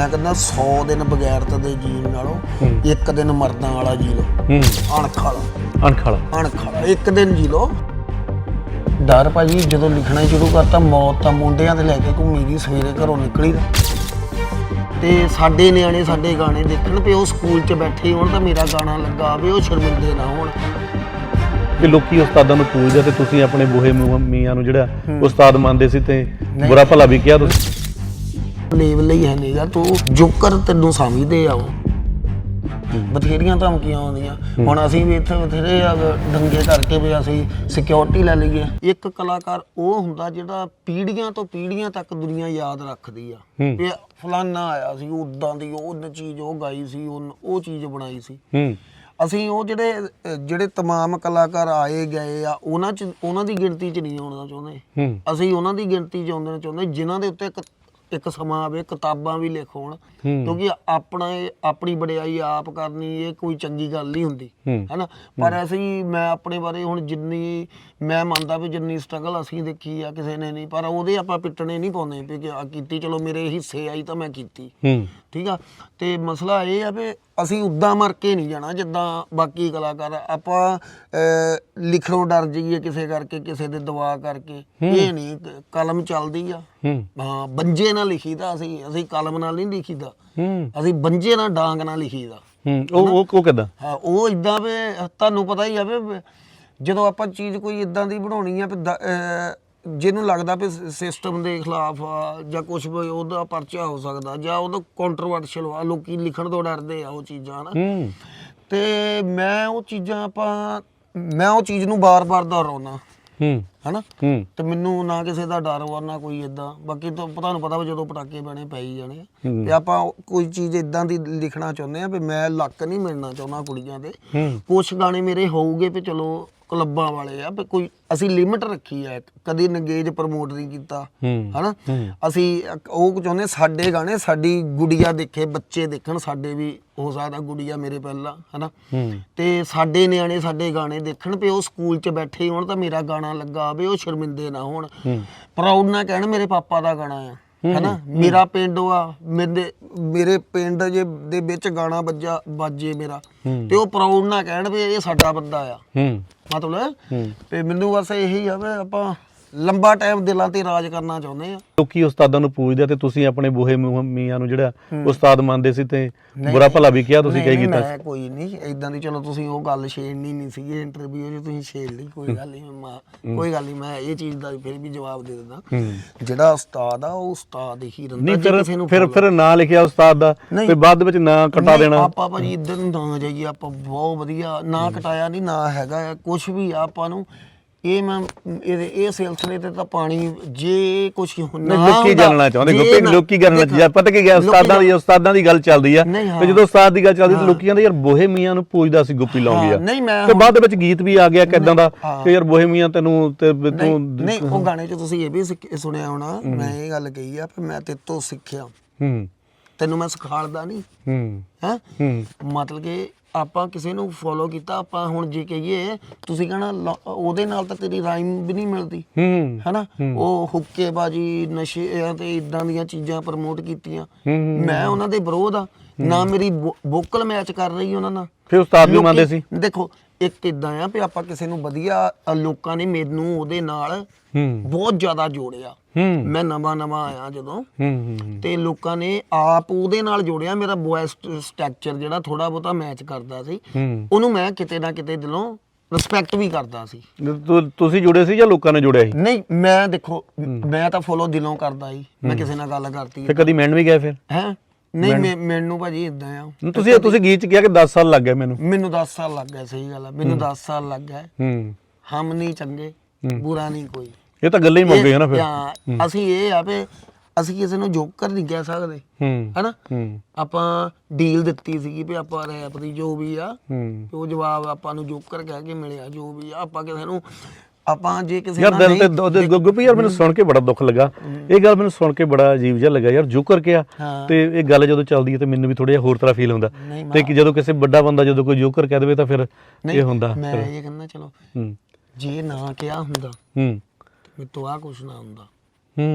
ਮੈਂ ਕਹਿੰਦਾ 100 ਦਿਨ ਬਗੈਰਤ ਦੇ ਜੀਣ ਨਾਲੋਂ ਇੱਕ ਦਿਨ ਮਰਦਾਂ ਵਾਲਾ ਜੀ ਲਓ। ਹੂੰ। ਅਣਖ ਵਾਲਾ। ਅਣਖ ਵਾਲਾ। ਅਣਖ ਵਾਲਾ। ਇੱਕ ਦਿਨ ਜੀ ਲਓ। ਡਰ ਭਾਜੀ ਜਦੋਂ ਲਿਖਣਾ ਸ਼ੁਰੂ ਕਰਤਾ ਮੌਤ ਤਾਂ ਮੁੰਡਿਆਂ ਤੇ ਲੈ ਕੇ ਘੁੰਮੀ ਦੀ ਸਵੇਰੇ ਘਰੋਂ ਨਿਕਲੀ ਦਾ ਤੇ ਸਾਡੇ ਨਿਆਣੇ ਸਾਡੇ ਗਾਣੇ ਦੇਖਣ ਪਏ ਉਹ ਸਕੂਲ 'ਚ ਬੈਠੇ ਹੋਣ ਤਾਂ ਮੇਰਾ ਗਾਣਾ ਲੱਗਾ ਆਵੇ ਉਹ ਸ਼ਰਮਿੰਦੇ ਨਾ ਹੋਣ। ਕਿ ਲੋਕੀ ਉਸਤਾਦਾਂ ਨੂੰ ਪੂਜਦੇ ਤੇ ਤੁਸੀਂ ਆਪਣੇ ਬੋਹੇ ਮੀਆਂ ਨੂੰ ਜਿਹੜਾ ਉਸਤਾਦ ਮੰਨਦੇ ਸੀ ਤੇ ਬੁਰਾ ਭਲਾ ਵੀ ਕਿਹਾ ਤੁਸੀਂ? ਲੈਵਲ ਹੀ ਹੈ ਨਹੀਂਗਾ ਤੂੰ ਜੋਕਰ ਤੈਨੂੰ ਸਮਝਦੇ ਆ ਉਹ ਬਥੇਰੀਆਂ ਧਮਕੀਆਂ ਆਉਂਦੀਆਂ ਹੁਣ ਅਸੀਂ ਵੀ ਇੱਥੇ ਬਥੇਰੇ ਆ ਦੰਗੇ ਕਰਕੇ ਵੀ ਅਸੀਂ ਸਿਕਿਉਰਿਟੀ ਲੈ ਲਈਏ ਇੱਕ ਕਲਾਕਾਰ ਉਹ ਹੁੰਦਾ ਜਿਹੜਾ ਪੀੜ੍ਹੀਆਂ ਤੋਂ ਪੀੜ੍ਹੀਆਂ ਤੱਕ ਦੁਨੀਆ ਯਾਦ ਰੱਖਦੀ ਆ ਹੂੰ। ਵੀ ਫਲਾਨਾ ਆਇਆ ਸੀ ਉਦਾਂ ਦੀ ਉਹ ਚੀਜ਼ ਉਹ ਗਾਈ ਸੀ ਉਹ ਉਹ ਚੀਜ਼ ਬਣਾਈ ਸੀ ਹੂੰ ਅਸੀਂ ਉਹ ਜਿਹੜੇ ਅਹ, ਜਿਹੜੇ तमाम ਕਲਾਕਾਰ ਆਏ ਗਏ ਆ ਉਹਨਾਂ ਚ ਉਹਨਾਂ ਦੀ ਗਿਣਤੀ ਚ ਨਹੀਂ ਆਉਣਾ ਚਾਹੁੰਦੇ ਹੂੰ ਅਸੀਂ ਉਹਨਾਂ ਦੀ ਗਿਣਤੀ ਚ ਆਉਂਦੇ ਚਾਹੁੰਦੇ ਜਿਨ੍ਹਾਂ ਦੇ ਉੱਤੇ ਇੱਕ ਇੱਕ ਸਮਾਂ ਆਵੇ ਕਿਤਾਬਾਂ ਵੀ ਲਿਖੋਣ। ਕਿਉਂਕਿ ਆਪਣਾ ਇਹ- ਆਪਣੀ ਵਡਿਆਈ ਆਪ ਕਰਨੀ ਇਹ ਕੋਈ ਚੰਗੀ ਗੱਲ ਨਹੀਂ ਹੁੰਦੀ ਹੈਨਾ? ਪਰ ਅਸੀਂ ਮੈਂ ਆਪਣੇ ਬਾਰੇ ਹੁਣ ਜਿੰਨੀ ਮੈਂ ਮੰਨਦਾ ਵੀ ਜਿੰਨੀ ਸਟਰਗਲ ਅਸੀਂ ਦੇਖੀ ਆ ਕਿਸੇ ਨੇ ਨਹੀਂ ਪਰ ਉਹਦੇ ਆਪਾਂ ਪਿੱਟਣੇ ਨਹੀਂ ਪਾਉਂਦੇ ਕਿ ਆ ਕੀਤੀ ਚਲੋ ਮੇਰੇ ਹਿੱਸੇ ਆਈ ਤਾਂ ਮੈਂ ਕੀਤੀ। ਠੀਕ ਆ? ਤੇ ਮਸਲਾ ਇਹ ਆ ਵੀ ਅਸੀਂ ਉਦਾਂ ਮਰ ਕੇ ਨਹੀਂ ਜਾਣਾ ਜਿੱਦਾਂ ਬਾਕੀ ਕਲਾਕਾਰ। ਆਪਾਂ ਲਿਖਣੋਂ ਡਰ ਜਾਈਏ ਕਿਸੇ ਕਰਕੇ ਕਿਸੇ ਦੇ ਦਵਾ ਕਰਕੇ। ਇਹ ਨਹੀਂ ਕਲਮ ਚੱਲਦੀ ਆ। ਹੂੰ। ਬੰਜੇ ਨਾਲ ਲਿਖੀਦਾ ਅਸੀਂ ਅਸੀਂ ਕਲਮ ਨਾਲ ਨਹੀਂ ਲਿਖੀਦਾ। ਅਸੀਂ ਬੰਜੇ ਨਾਲ ਡਾਂਗ ਨਾਲ ਲਿਖੀਦਾ। ਉਹ ਉਹ ਉਹ ਕਿਦਾਂ? ਹਾਂ ਉਹ ਇਦਾਂ ਵੀ ਤੁਹਾਨੂੰ ਪਤਾ ਹੀ ਆ ਵੀ ਜਦੋਂ ਆਪਾਂ ਚੀਜ਼ ਕੋਈ ਇਦਾਂ ਦੀ ਬਣਾਉਣੀ ਆ ਵੀ ਜਿਹਨੂੰ ਲੱਗਦਾ ਵੀ ਸਿਸਟਮ ਦੇ ਖਿਲਾਫ ਆ ਜਾਂ ਕੁਝ ਵੀ ਉਹਦਾ ਪਰਚਾ ਹੋ ਸਕਦਾ ਜਾਂ ਉਹਦਾ ਕੰਟਰੋਵਰਸ਼ਲ ਆ ਲੋਕੀ ਲਿਖਣ ਤੋਂ ਡਰਦੇ ਆ ਉਹ ਚੀਜ਼ਾਂ ਨਾ ਹੂੰ। ਤੇ ਮੈਂ ਉਹ ਚੀਜ਼ਾਂ ਆਪਾਂ ਮੈਂ ਉਹ ਚੀਜ਼ ਨੂੰ ਬਾਰ-ਬਾਰ ਦੁਹਰਾਉਣਾ ਹੂੰ। ਹਨਾ? ਹੂੰ। ਤੇ ਮੈਨੂੰ ਨਾ ਕਿਸੇ ਦਾ ਡਰ ਵਾ ਨਾ ਕੋਈ ਇਦਾਂ ਬਾਕੀ ਤਾਂ ਤੁਹਾਨੂੰ ਪਤਾ ਵਾ ਜਦੋਂ ਪਟਾਕੇ ਬਣੇ ਪੈ ਹੀ ਜਾਣੇ ਆ। ਤੇ ਆਪਾਂ ਕੋਈ ਚੀਜ਼ ਇਦਾਂ ਦੀ ਲਿਖਣਾ ਚਾਹੁੰਦੇ ਆ ਵੀ ਮੈਂ ਲੱਕ ਨਹੀਂ ਮਿਲਣਾ ਚਾਹੁੰਦਾ ਕੁੜੀਆਂ ਦੇ ਹੂੰ। ਕੁਛ ਗਾਣੇ ਮੇਰੇ ਹੋਊਗੇ ਵੀ ਚਲੋ ਕਲੱਬਾਂ ਵਾਲੇ ਆ ਵੀ ਕੋਈ ਅਸੀਂ ਲਿਮਟ ਰੱਖੀ ਆ। ਕਦੀ ਨੰਗੇਜ ਪ੍ਰਮੋਟ ਨਹੀਂ ਕੀਤਾ ਹਨਾ। ਅਸੀਂ ਉਹ ਚਾਹੁੰਦੇ ਸਾਡੇ ਗਾਣੇ ਸਾਡੀ ਗੁੜੀਆ ਦੇਖੇ ਬੱਚੇ ਦੇਖਣ ਸਾਡੇ ਵੀ ਹੋ ਸਕਦਾ ਗੁੜੀਆ ਮੇਰੇ ਪਹਿਲਾਂ ਹਨਾ? ਤੇ ਸਾਡੇ ਨਿਆਣੇ ਸਾਡੇ ਗਾਣੇ ਦੇਖਣ ਪਏ ਉਹ ਸਕੂਲ 'ਚ ਬੈਠੇ ਹੋਣ ਤਾਂ ਮੇਰਾ ਗਾਣਾ ਲੱਗਾ ਆਵੇ ਉਹ ਸ਼ਰਮਿੰਦੇ ਨਾ ਹੋਣ। ਪ੍ਰਾਊਡ ਨਾ ਕਹਿਣ ਮੇਰੇ ਪਾਪਾ ਦਾ ਗਾਣਾ ਆ। ਹੈਨਾ? ਮੇਰਾ ਪਿੰਡ ਆ ਮੇਰੇ ਮੇਰੇ ਪਿੰਡ ਜੇ ਦੇ ਵਿੱਚ ਗਾਣਾ ਵੱਜਾ ਬਾਜੇ ਮੇਰਾ। ਤੇ ਉਹ ਪ੍ਰਾਊਡ ਨਾ ਕਹਿਣ ਵੀ ਇਹ ਸਾਡਾ ਬੰਦਾ ਆ। ਹੂੰ। ਮਤਲਬ? ਤੇ ਮੈਨੂੰ ਬਸ ਇਹੀ ਆ ਵੀ ਆਪਾਂ ਲੰਬਾ ਟਾਈਮ ਦਿਲਾਂ ਤੇ ਰਾਜ ਕਰਨਾ ਚਾਹੁੰਦੇ ਆ। ਲੋਕੀ ਉਸਤਾਦਾਂ ਨੂੰ ਪੂਜਦੇ ਤੇ ਤੁਸੀਂ ਆਪਣੇ ਬੋਹੇ ਮੂੰਹ- ਮੀਆਂ ਨੂੰ ਜਿਹੜਾ ਉਸਤਾਦ ਮੰਨਦੇ ਸੀ ਤੇ ਬੁਰਾ ਭਲਾ ਵੀ ਕਿਹਾ ਤੁਸੀਂ ਕਹੀ ਕੀਤਾ ਮੈਂ ਕੋਈ ਨਹੀਂ ਇਦਾਂ ਦੀ ਚਲੋ ਤੁਸੀਂ ਉਹ ਗੱਲ ਛੇੜਨੀ ਨਹੀਂ ਸੀਗੀ ਇੰਟਰਵਿਊ 'ਚ ਤੁਸੀਂ ਛੇੜ ਲਈ ਕੋਈ ਗੱਲ ਨਹੀਂ ਮੈਂ ਕੋਈ ਗੱਲ ਨਹੀਂ ਮੈਂ ਇਹ ਚੀਜ਼ ਦਾ ਫਿਰ ਵੀ ਜਵਾਬ ਦੇ ਦਿੰਦਾ। ਜਿਹੜਾ ਉਸਤਾਦ ਆ ਉਹ ਉਸਤਾਦ ਹੀ ਰਹਿੰਦਾ ਜੇ ਕਿਸੇ ਨੂੰ ਫਿਰ ਫਿਰ ਨਾਂ ਲਿਖਿਆ ਉਸਤਾਦ ਦਾ। ਤੇ ਬਾਅਦ ਵਿੱਚ ਨਾਂ ਕਟਾ ਦੇਣਾ। ਆਪਾਂ ਭਾਜੀ ਇੱਧਰ ਨੂੰ ਜਾਈਏ ਆਪਾਂ ਬਹੁਤ ਵਧੀਆ ਨਾ ਕਟਾਇਆ ਨਹੀਂ ਨਾ ਹੈਗਾ ਕੁਝ ਵੀ ਆਪਾਂ ਨੂੰ ਇਹ ਮੈਂ ਇਹਦੇ ਇਹ ਸਿਲਸਿਲੇ ਤੇ ਤਾਂ ਪਾਣੀ ਜੇ ਕੁਝ ਹੁੰਦਾ ਲੋਕੀ ਜਾਣਨਾ ਚਾਹੁੰਦੇ ਜੇ ਲੋਕੀ ਕਰਨਾ ਚਾਹੀਦਾ। ਪਤਾ ਕੀ ਗਿਆ ਉਸਤਾਦਾਂ ਦੀ ਉਸਤਾਦਾਂ ਦੀ ਗੱਲ ਚੱਲਦੀ ਆ। ਤੇ ਜਦੋਂ ਉਸਤਾਦ ਦੀ ਗੱਲ ਚੱਲਦੀ ਤੇ ਲੋਕੀ ਕਹਿੰਦੇ ਯਾਰ ਬੋਹੇ ਮੀਆਂ ਨੂੰ ਪੂਜਦਾ ਸੀ ਗੁੱਪੀ ਲਾਉਂਦੀ ਆ। ਤੇ ਬਾਅਦ ਵਿੱਚ ਗੀਤ ਵੀ ਆ ਗਿਆ ਕਿਦਾਂ ਦਾ। ਕਿ ਯਾਰ ਬੋਹੇ ਮੀਆਂ ਤੈਨੂੰ ਤੇ ਤੂੰ ਨਹੀਂ ਉਹ ਗਾਣੇ 'ਚ ਤੁਸੀਂ ਇਹ ਵੀ ਸੁਣਿਆ ਹੋਣਾ ਮੈਂ ਇਹ ਗੱਲ ਕਹੀ ਆ ਕਿ ਮੈਂ ਤੇਰੇ ਤੋਂ ਸਿੱਖਿਆ। ਹੂੰ। ਤੈਨੂੰ ਮੈਂ ਸਿਖਾਲਦਾ ਨਹੀਂ। ਹੂੰ। ਹੈ? ਹੂੰ। ਮਤਲਬ ਕਿ ਆਪਾਂ ਕਿਸੇ ਨੂੰ ਫੋਲੋ ਕੀਤਾ ਆਪਾਂ ਹੁਣ ਜੇ ਕਹੀਏ ਤੁਸੀਂ ਕਹਣਾ ਉਹਦੇ ਨਾਲ ਤਾਂ ਤੇਰੀ ਰਾਈਮ ਵੀ ਨਹੀਂ ਮਿਲਦੀ। ਹੂੰ ਹੈਨਾ? ਉਹ ਹੁੱਕੇਬਾਜੀ ਨਸ਼ੇ ਤੇ ਇਦਾਂ ਦੀਆਂ ਚੀਜ਼ਾਂ ਪ੍ਰਮੋਟ ਕੀਤੀਆਂ। ਮੈਂ ਉਹਨਾਂ ਦੇ ਵਿਰੋਧ ਆ। ਨਾ ਮੇਰੀ ਵੋਕਲ ਮੈਚ ਕਰ ਰਹੀ ਉਹਨਾਂ ਨਾਲ। ਫਿਰ ਉਸਤਾਦ ਵੀ ਮੰਨਦੇ ਸੀ। ਦੇਖੋ ਇੱਕ ਇਦਾਂ ਆ ਵੀ ਆਪਾਂ ਕਿਸੇ ਨੂੰ ਵਧੀਆ ਲੋਕਾਂ ਨੇ ਮੈਨੂੰ ਉਹਦੇ ਨਾਲ ਹੂੰ। ਬਹੁਤ ਜ਼ਿਆਦਾ ਜੋੜਿਆ। ਹੂੰ। ਮੈਂ ਨਵਾਂ ਨਵਾਂ ਆਇਆ ਜਦੋਂ। ਹੂੰ ਹੂੰ ਤੇ ਲੋਕਾਂ ਨੇ ਆਪ ਉਹਦੇ ਨਾਲ ਜੋੜਿਆ। ਮੇਰਾ ਵੌਇਸ ਸਟਰਕਚਰ ਜਿਹੜਾ ਥੋੜਾ ਬਹੁਤਾ ਮੈਚ ਕਰਦਾ ਸੀ। ਉਹਨੂੰ ਮੈਂ ਕਿਤੇ ਨਾ ਕਿਤੇ ਦਿਲੋਂ ਰਿਸਪੈਕਟ ਵੀ ਕਰਦਾ ਸੀ। ਤੁਸੀਂ ਜੁੜੇ ਸੀ ਜਾਂ ਲੋਕਾਂ ਨੇ ਜੁੜਿਆ ਸੀ? ਨਹੀਂ ਮੈਂ ਦੇਖੋ ਮੈਂ ਤਾਂ ਫੋਲੋ ਦਿਲੋਂ ਕਰਦਾ ਸੀ। ਮੈਂ ਕਿਸੇ ਨਾਲ ਗੱਲ ਕਰਤੀ ਫਿਰ ਕਦੀ ਮਿਲਣ ਵੀ ਗਏ ਫਿਰ? ਹੈ? ਨਹੀਂ ਮੈਂ ਮੈਨੂੰ ਭਾਜੀ ਇਦਾਂ ਆ। ਤੁਸੀਂ ਤੁਸੀਂ ਗੀਤ ਚ ਕਿਹਾ ਕਿ 10 ਸਾਲ ਲੱਗ ਗਏ ਮੈਨੂੰ। ਮੈਨੂੰ 10 ਸਾਲ ਲੱਗ ਗਏ ਸਹੀ ਗੱਲ ਆ। ਮੈਨੂੰ 10 ਸਾਲ ਲੱਗ ਗਏ। ਹੂੰ। ਹਮ ਨਹੀਂ ਚੰਗੇ ਬੁਰਾ ਨਹੀਂ ਕੋਈ। ਇਹ ਤਾਂ ਗੱਲਾਂ ਹੀ ਮੁੱਕ ਗਈਆਂ ਨਾ ਫਿਰ। ਅਸੀਂ ਇਹ ਆ ਵੀ ਅਸੀਂ ਕਿਸੇ ਨੂੰ ਜੋਕਰ ਨਹੀਂ ਕਹਿ ਸਕਦੇ। ਹੂੰ। ਹੈਨਾ? ਹੂੰ। ਆਪਾਂ ਡੀਲ ਦਿੱਤੀ ਸੀਗੀ ਵੀ ਆਪਾਂ ਰੈਪ ਦੀ ਜੋ ਵੀ ਆ ਹੂੰ। ਉਹ ਜਵਾਬ ਆਪਾਂ ਨੂੰ ਜੋਕਰ ਕਹਿ ਕੇ ਮਿਲਿਆ ਜੋ ਵੀ ਆ ਆਪਾਂ ਕਿਸੇ ਨੂੰ ਆਪਾਂ ਜੇ ਕਿਸੇ ਯਾਰ ਦਿਲ ਤੇ ਗੁੱਗੂ ਯਾਰ ਮੈਨੂੰ ਸੁਣ ਕੇ ਬੜਾ ਦੁੱਖ ਲੱਗਾ। ਇਹ ਗੱਲ ਮੈਨੂੰ ਸੁਣ ਕੇ ਬੜਾ ਅਜੀਬ ਜਿਹਾ ਲੱਗਾ ਯਾਰ ਜੋਕਰ ਹਾਂ। ਤੇ ਇਹ ਗੱਲ ਜਦੋਂ ਚੱਲਦੀ ਹੈ ਤੇ ਮੈਨੂੰ ਵੀ ਥੋੜਾ ਜਿਹਾ ਹੋਰ ਤਰ੍ਹਾਂ ਫੀਲ ਹੁੰਦਾ। ਤੇ ਕਿ ਜਦੋਂ ਕਿਸੇ ਵੱਡਾ ਬੰਦਾ ਜਦੋਂ ਕੋਈ ਜੋਕਰ ਕਹਿ ਦੇਵੇ ਤਾਂ ਫਿਰ ਇਹ ਹੁੰਦਾ। ਮੈਂ ਇਹ ਕਹਿੰਦਾ ਚਲੋ। ਹੂੰ। ਜੇ ਨਾ ਕਿਹਾ ਹੁੰਦਾ ਹੂੰ। ਮੇਰੇ ਤੋਂ ਆ ਕੁਛ ਨਾ ਹੁੰਦਾ।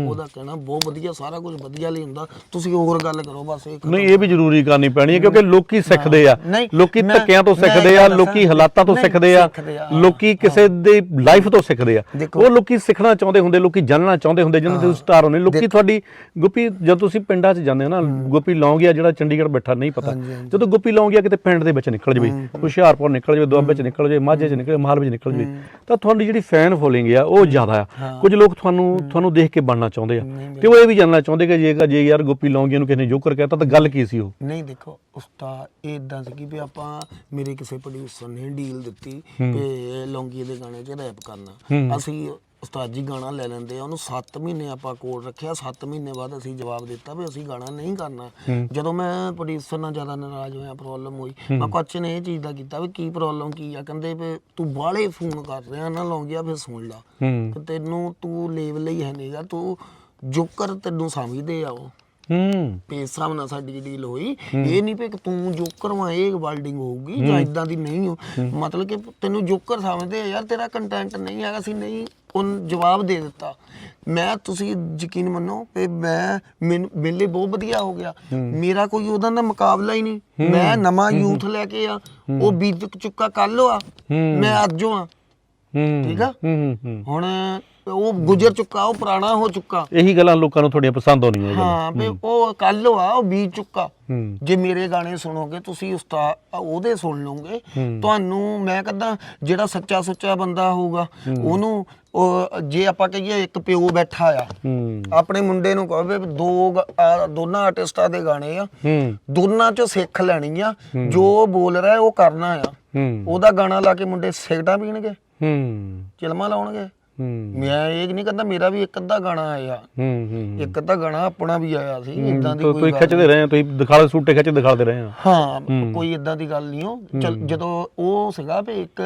ਉਹਦਾ ਕਹਿਣਾ ਬਹੁਤ ਵਧੀਆ ਸਾਰਾ ਕੁਝ ਵਧੀਆ ਲਈ ਹੁੰਦਾ। ਤੁਸੀਂ ਹੋਰ ਗੱਲ ਕਰੋ ਬਸ ਇਹ ਨਹੀਂ ਇਹ ਵੀ ਜ਼ਰੂਰੀ ਕਰਨੀ ਪੈਣੀ ਹੈ ਕਿਉਂਕਿ ਲੋਕੀ ਸਿੱਖਦੇ ਆ। ਲੋਕੀ ਧੱਕਿਆਂ ਤੋਂ ਸਿੱਖਦੇ ਆ ਲੋਕੀ। ਹਾਲਾਤਾਂ ਤੋਂ ਸਿੱਖਦੇ ਆ। ਲੋਕੀ ਕਿਸੇ ਦੇ ਲਾਈਫ ਤੋਂ ਸਿੱਖਦੇ ਆ। ਉਹ ਲੋਕੀ ਸਿੱਖਣਾ ਚਾਹੁੰਦੇ ਹੁੰਦੇ ਲੋਕੀ ਜਾਣਨਾ ਚਾਹੁੰਦੇ ਹੁੰਦੇ ਜਿਹਨਾਂ ਦੇ ਸਟਾਰ ਹੁੰਦੇ ਲੋਕੀ ਤੁਹਾਡੀ ਗੁੱਪੀ ਜਦ ਤੁਸੀਂ ਪਿੰਡਾਂ 'ਚ ਜਾਂਦੇ ਹੋ ਨਾ ਗੁੱਪੀ ਲੌਂਗੀਆ ਜਿਹੜਾ ਚੰਡੀਗੜ੍ਹ ਬੈਠਾ ਨਹੀਂ ਪਤਾ। ਜਦੋਂ ਗੁੱਪੀ ਲੌਂਗੀਆ ਕਿਤੇ ਪਿੰਡ ਦੇ ਵਿੱਚ ਨਿਕਲ ਜਵੇ ਹੁਸ਼ਿਆਰਪੁਰ ਨਿਕਲ ਜਵੇ ਦੁਆਬੇ 'ਚ ਨਿਕਲ ਜਵੇ ਮਾਝੇ 'ਚ ਨਿਕਲ ਜਵੇ ਮਾਲਵੇ 'ਚ ਨਿਕਲ ਜਵੇ ਤਾਂ ਤੁਹਾਡੀ ਜਿਹੜੀ ਫੈਨ ਫੋਲੋਇੰਗ ਆ ਉਹ ਜ਼ਿਆਦਾ ਆ। ਕੁਝ ਲੋਕ ਤੁਹਾਨੂੰ ਤੁਹਾਨੂੰ ਦੇਖ ਕੇ ਬਣਨਾ ਚਾਹੁੰਦੇ ਆ। ਤੇ ਉਹ ਇਹ ਵੀ ਜਾਣਨਾ ਚਾਹੁੰਦੇ ਕਿ ਜੇ ਜੇ ਯਾਰ ਗੁੱਪੀ ਲੌਂਗੀਆ ਨੂੰ ਕਿਸੇ ਨੇ ਜੋਕਰ ਕਹਿਤਾ ਤਾਂ ਗੱਲ ਕੀ ਸੀ ਉਹ? ਨਹੀਂ ਦੇਖੋ ਉਸਤਾਦ ਇਹ ਇਦਾਂ ਸੀ ਕਿ ਵੀ ਆਪਾਂ ਮੇਰੇ ਕਿਸੇ ਪ੍ਰੋਡਿਊਸਰ ਨੇ ਡੀਲ ਦਿੱਤੀ ਕਿ ਲੌਂਗੀ ਦੇ ਗਾਣੇ 'ਚ ਰੈਪ ਕਰਨਾ। ਅਸੀਂ ਉਸਤਾਦ ਜੀ ਗਾਣਾ ਲੈ ਲੈਂਦੇ ਆ ਉਹਨੂੰ 7 ਮਹੀਨੇ ਆਪਾਂ ਕੋਲ ਰੱਖਿਆ 7 ਮਹੀਨੇ ਬਾਅਦ ਅਸੀਂ ਜਵਾਬ ਦਿੱਤਾ ਵੀ ਅਸੀਂ ਗਾਣਾ ਨਹੀਂ ਕਰਨਾ। ਜਦੋਂ ਮੈਂ ਪ੍ਰੋਡਿਊਸਰ ਨਾਲ ਜ਼ਿਆਦਾ ਨਾਰਾਜ਼ ਹੋਇਆ ਪ੍ਰੋਬਲਮ ਹੋਈ ਮੈਂ ਕੋਚ ਨੇ ਇਹ ਚੀਜ਼ ਦਾ ਕੀਤਾ ਵੀ ਕੀ ਪ੍ਰੋਬਲਮ ਕੀ ਆ ਕਹਿੰਦੇ ਵੀ ਤੂੰ ਬਾਹਲੇ ਫੋਨ ਕਰ ਰਿਹਾ ਨਾ ਲੌਂਗੀਆ ਫਿਰ ਸੁਣ ਲਾ। ਤੈਨੂੰ ਤੂੰ ਲੈਵਲ ਹੀ ਹੈ ਨਹੀਂਗਾ ਤੂੰ ਜੋਕਰ ਤੈਨੂੰ ਸਮਝਦੇ ਆ ਉਹ। ਹੂੰ। ਹਿਸਾਬ ਨਾਲ ਸਾਡੀ ਡੀਲ ਹੋਈ ਇਹ ਨਹੀਂ ਕਿ ਤੂੰ ਜੋਕਰ ਵਾਂ ਇਹ ਵਰਡਿੰਗ ਹੋਊਗੀ ਜਾਂ ਇਦਾਂ ਦੀ ਨਹੀਂ ਹੋ। ਮਤਲਬ ਕਿ ਤੈਨੂੰ ਜੋਕਰ ਸਮਝਦੇ ਆ ਯਾਰ ਤੇਰਾ ਕੰਟੈਂਟ ਨਹੀਂ ਹੈਗਾ ਸੀ ਨਹੀਂ ਉਹਨ ਜਵਾਬ ਦੇ ਦਿੱਤਾ। ਮੈਂ ਤੁਸੀਂ ਯਕੀਨ ਮੰਨੋ ਕਿ ਮੈਂ ਮੈਨੂੰ ਮੇਰੇ ਲਈ ਬਹੁਤ ਵਧੀਆ ਹੋ ਗਿਆ। ਮੇਰਾ ਕੋਈ ਉਹਦਾ ਦਾ ਮੁਕਾਬਲਾ ਹੀ ਨਹੀਂ। ਮੈਂ ਨਵਾਂ ਯੂਥ ਲੈ ਕੇ ਆ। ਉਹ ਬੀਤ ਚੁੱਕਾ ਕੱਲ ਆ। ਮੈਂ ਅੱਜੋਂ ਆ। ਹੂੰ। ਠੀਕ ਆ? ਹੂੰ ਹੂੰ, ਹੂੰ। ਹੁਣ ਉਹ ਗੁਜ਼ਰ ਚੁੱਕਾ ਉਹ ਪੁਰਾਣਾ ਹੋ ਚੁੱਕਾ। ਇਹੀ ਗੱਲਾਂ ਲੋਕਾਂ ਨੂੰ ਤੁਹਾਡੀਆਂ ਪਸੰਦ ਆਉਣੀਆਂ ਇਹ ਗੱਲਾਂ। ਹਾਂ ਵੀ ਉਹ ਕੱਲ ਆ ਉਹ ਬੀਤ ਚੁੱਕਾ। ਹੂੰ। ਜੇ ਮੇਰੇ ਗਾਣੇ ਸੁਣੋਗੇ ਤੁਸੀਂ ਉਸਤਾਦ ਉਹਦੇ ਸੁਣ ਲਓਗੇ। ਤੁਹਾਨੂੰ ਮੈਂ ਕਹਿੰਦਾ ਜਿਹੜਾ ਸੱਚਾ ਸੁੱਚਾ ਬੰਦਾ ਹੋਊਗਾ ਉਹਨੂੰ ਉਹ ਜੇ ਆਪਾਂ ਕਹੀਏ ਇੱਕ ਪਿਓ ਬੈਠਾ ਆ ਹੂੰ। ਆਪਣੇ ਮੁੰਡੇ ਨੂੰ ਕਹੋ ਵੀ ਦੋ ਗ- ਦੋਨਾਂ ਆਰਟਿਸਟਾਂ ਦੇ ਗਾਣੇ ਆ ਹੂੰ। ਦੋਨਾਂ ਚੋਂ ਸਿੱਖ ਲੈਣੀ ਆ ਜੋ ਉਹ ਬੋਲ ਰਿਹਾ ਉਹ ਕਰਨਾ ਆ। ਹੂੰ। ਉਹਦਾ ਗਾਣਾ ਲਾ ਕੇ ਮੁੰਡੇ ਸਿਗਰਟਾਂ ਪੀਣਗੇ। ਹੂੰ। ਚਿਲਮਾਂ ਲਾਉਣਗੇ। ਹੂੰ। ਮੈਂ ਇਹ ਨਹੀਂ ਕਹਿੰਦਾ ਮੇਰਾ ਵੀ ਇੱਕ ਅੱਧਾ ਗਾਣਾ ਆਇਆ। ਹੂੰ ਹੂੰ ਇੱਕ ਅੱਧਾ ਗਾਣਾ ਆਪਣਾ ਵੀ ਆਇਆ ਸੀ ਇਦਾਂ ਦੀ ਕੋਈ ਤੁਸੀਂ ਗੱਲ ਖਿੱਚਦੇ ਰਹੇ ਆ ਤੁਸੀਂ ਦਿਖਾਲੇ ਸੂਟੇ ਖਿੱਚ ਦਿਖਾਲਦੇ ਰਹੇ ਆ ਹਾਂ ਕੋਈ ਇਦਾਂ ਦੀ ਗੱਲ ਨਹੀਂ ਹੋ। ਚਲ ਜਦੋਂ ਉਹ ਸੀਗਾ ਵੀ ਇੱਕ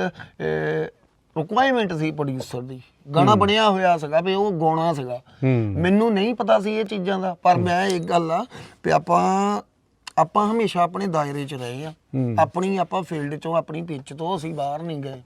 ਰਿਕੁਆਇਰਮੈਂਟ ਸੀ ਪ੍ਰੋਡਿਊਸਰ ਦੀ। ਗਾਣਾ ਬਣਿਆ ਹੋਇਆ ਸੀਗਾ ਵੀ ਉਹ ਗਾਉਣਾ ਸੀਗਾ। ਹੂੰ। ਮੈਨੂੰ ਨਹੀਂ ਪਤਾ ਸੀ ਇਹ ਚੀਜ਼ਾਂ ਦਾ ਪਰ ਮੈਂ ਇੱਕ ਗੱਲ ਆ ਵੀ ਆਪਾਂ ਆਪਾਂ ਹਮੇਸ਼ਾ ਆਪਣੇ ਦਾਇਰੇ 'ਚ ਰਹੇ ਆ। ਆਪਣੀ ਆਪਾਂ ਫੀਲਡ 'ਚੋਂ ਆਪਣੀ ਪਿੱਚ ਤੋਂ ਅਸੀਂ ਬਾਹਰ ਨਹੀਂ ਗਏ।